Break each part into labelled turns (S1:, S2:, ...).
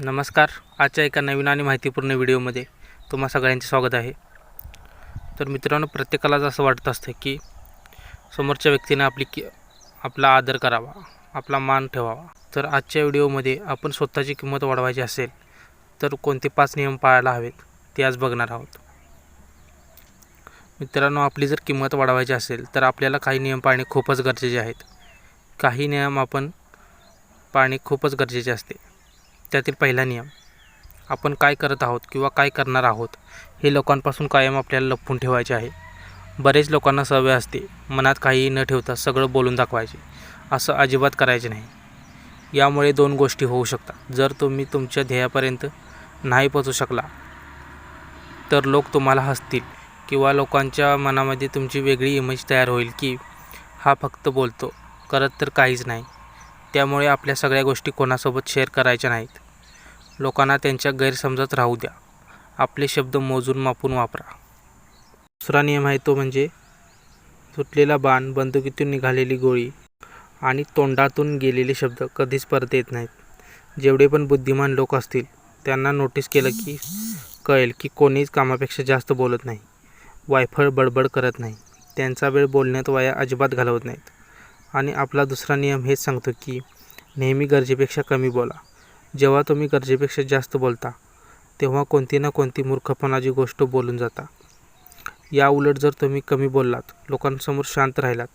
S1: नमस्कार. आजच्या एका नवीन आणि माहितीपूर्ण व्हिडिओमध्ये तुम्हा सगळ्यांचे स्वागत आहे. तर मित्रांनो प्रत्येकालाच असं वाटत असतं की समोरच्या व्यक्तीने आपली कि आपला आदर करावा आपला मान ठेवावा. तर आजच्या व्हिडिओमध्ये आपण स्वतःची किंमत वाढवायची असेल तर कोणते पाच नियम पाळायला हवेत ते आज बघणार आहोत. मित्रांनो आपली जर किंमत वाढवायची असेल तर आपल्याला काही नियम पाळणे खूपच गरजेचे आहेत. काही नियम आपण पाळणे खूपच गरजेचे असते. त्यातील पहिला नियम आपण काय करत आहोत किंवा काय करणार आहोत हे लोकांपासून कायम आपल्याला लपवून ठेवायचे आहे. बरेच लोकांना सवय असते मनात काहीही न ठेवता सगळं बोलून दाखवायचे असं अजिबात करायचे नाही. यामुळे दोन गोष्टी होऊ शकतात. जर तुम्ही तुमच्या ध्येयापर्यंत नाही पोचू शकला तर लोक तुम्हाला हसतील किंवा लोकांच्या मनामध्ये तुमची वेगळी इमेज तयार होईल की हा फक्त बोलतो करत तर काहीच नाही. त्यामुळे आपल्या सगळ्या गोष्टी कोणासोबत शेअर करायच्या नाहीत. लोकांना त्यांच्या गैरसमजात राहू द्या. आपले शब्द मोजून मापून वापरा. दुसरा नियम आहे तो म्हणजे सुटलेला बाण बंदुकीतून निघालेली गोळी आणि तोंडातून गेलेले शब्द कधीच परत येत नाहीत. जेवढे पण बुद्धिमान लोक असतील त्यांना नोटीस केलं की कळेल की कोणीच कामापेक्षा जास्त बोलत नाही. वायफळ बडबड करत नाही. त्यांचा वेळ बोलण्यात वाया अजिबात घालवत नाहीत. आणि आपला दुसरा नियम हेच सांगतो की नेहमी गरजेपेक्षा कमी बोला. जेव्हा तुम्ही गरजेपेक्षा जास्त बोलता तेव्हा कोणती ना कोणती मूर्खपणाची गोष्ट बोलून जाता. या उलट जर तुम्ही कमी बोललात लोकांसमोर शांत राहिलात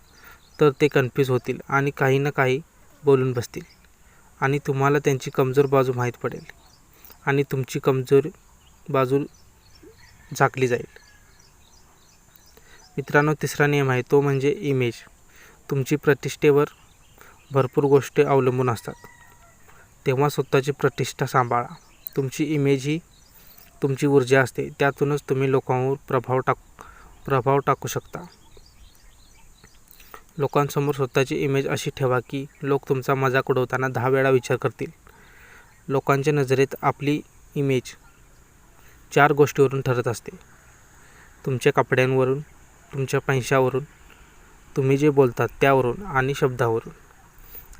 S1: तर ते कन्फ्यूज होतील आणि काही ना काही बोलून बसतील. आणि तुम्हाला त्यांची कमजोर बाजू माहीत पडेल आणि तुमची कमजोर बाजू झाकली जाईल. मित्रांनो तिसरा नियम आहे तो म्हणजे इमेज तुमची प्रतिष्ठेवर भरपूर गोष्टी अवलंबून असतात. तेव्हा स्वतःची प्रतिष्ठा सांभाळा. तुमची इमेज ही तुमची ऊर्जा असते. त्यातूनच तुम्ही लोकांवर प्रभाव टाक प्रभाव टाकू शकता. लोकांसमोर स्वतःची इमेज अशी ठेवा की लोक तुमचा मजाक उडवताना दहा वेळा विचार करतील. लोकांच्या नजरेत आपली इमेज चार गोष्टीवरून ठरत असते. तुमच्या कपड्यांवरून तुमच्या पैशावरून तुम्ही जे बोलतात त्यावरून आणि शब्दावरून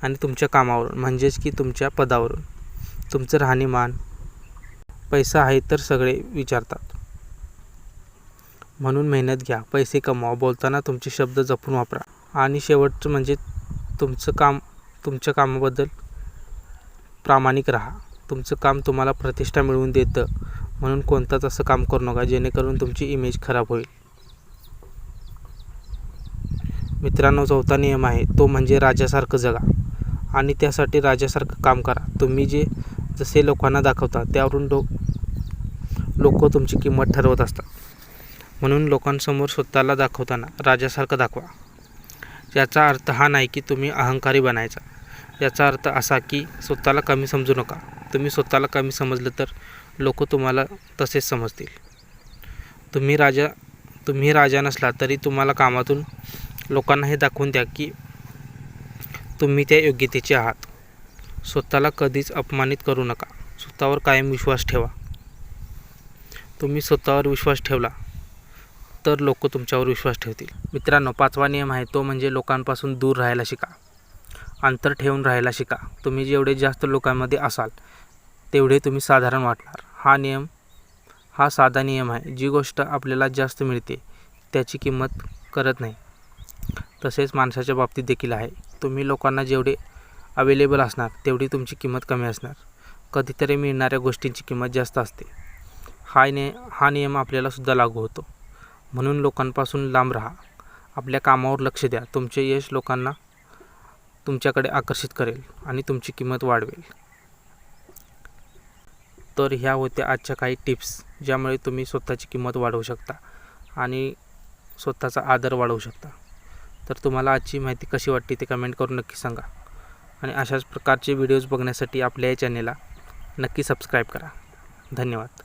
S1: आणि तुमच्या कामावरून म्हणजेच की तुमच्या पदावरून तुमचं राहणीमान पैसा आहे तर सगळे विचारतात. म्हणून मेहनत घ्या पैसे कमवा बोलताना तुमचे शब्द जपून वापरा. आणि शेवटचं म्हणजे तुमचं काम तुमच्या कामाबद्दल प्रामाणिक राहा. तुमचं काम तुम्हाला प्रतिष्ठा मिळवून देतं. म्हणून कोणताच असं काम करू नका जेणेकरून तुमची इमेज खराब होईल. मित्रांनो चौथा नियम आहे तो म्हणजे राजासारखं जगा. आणि त्यासाठी राजासारखं काम करा. तुम्ही जे जसे लोकांना दाखवता त्यावरून लोक लोक तुमची किंमत ठरवत असतात. म्हणून लोकांसमोर स्वतःला दाखवताना राजासारखं दाखवा. याचा अर्थ हा नाही की तुम्ही अहंकारी बनायचा. याचा अर्थ असा की स्वतःला कमी समजू नका. तुम्ही स्वतःला कमी समजलं तर लोक तुम्हाला तसेच समजतील. तुम्ही राजा तुम्ही राजा नसला तरी तुम्हाला कामातून लोकांना हे दाखवून द्या की तुम्ही त्या योग्यतेचे आहात. स्वतःला कधीच अपमानित करू नका. स्वतःवर कायम विश्वास ठेवा. तुम्ही स्वतःवर विश्वास ठेवला तर लोक तुमच्यावर विश्वास ठेवतील. मित्रांनो पाचवा नियम आहे तो म्हणजे लोकांपासून दूर राहायला शिका. अंतर ठेवून राहायला शिका. तुम्ही जेवढे जास्त लोकांमध्ये असाल तेवढे तुम्ही साधारण वाटणार. हा नियम हा साधा नियम आहे. जी गोष्ट आपल्याला जास्त मिळते त्याची किंमत करत नाही. तसेच माणसाच्या बाबतीत देखील आहे. तुम्ही लोकांना जेवढे अवेलेबल असणार तेवढी तुमची किंमत कमी असणार. कधीतरी मिळणाऱ्या गोष्टींची किंमत जास्त असते. हा ने हा नियम आपल्यालासुद्धा लागू होतो. म्हणून लोकांपासून लांब राहा. आपल्या कामावर लक्ष द्या. तुमचे यश लोकांना तुमच्याकडे आकर्षित करेल आणि तुमची किंमत वाढवेल. तर ह्या होत्या आजच्या काही टिप्स ज्यामुळे तुम्ही स्वतःची किंमत वाढवू शकता आणि स्वतःचा आदर वाढवू शकता. तर तुम्हाला आजची माहिती कशी वाटते ते कमेंट करून नक्की सांगा. आणि अशाच प्रकारचे व्हिडिओज बघण्यासाठी आपल्या या चॅनेलला नक्की सबस्क्राईब करा. धन्यवाद.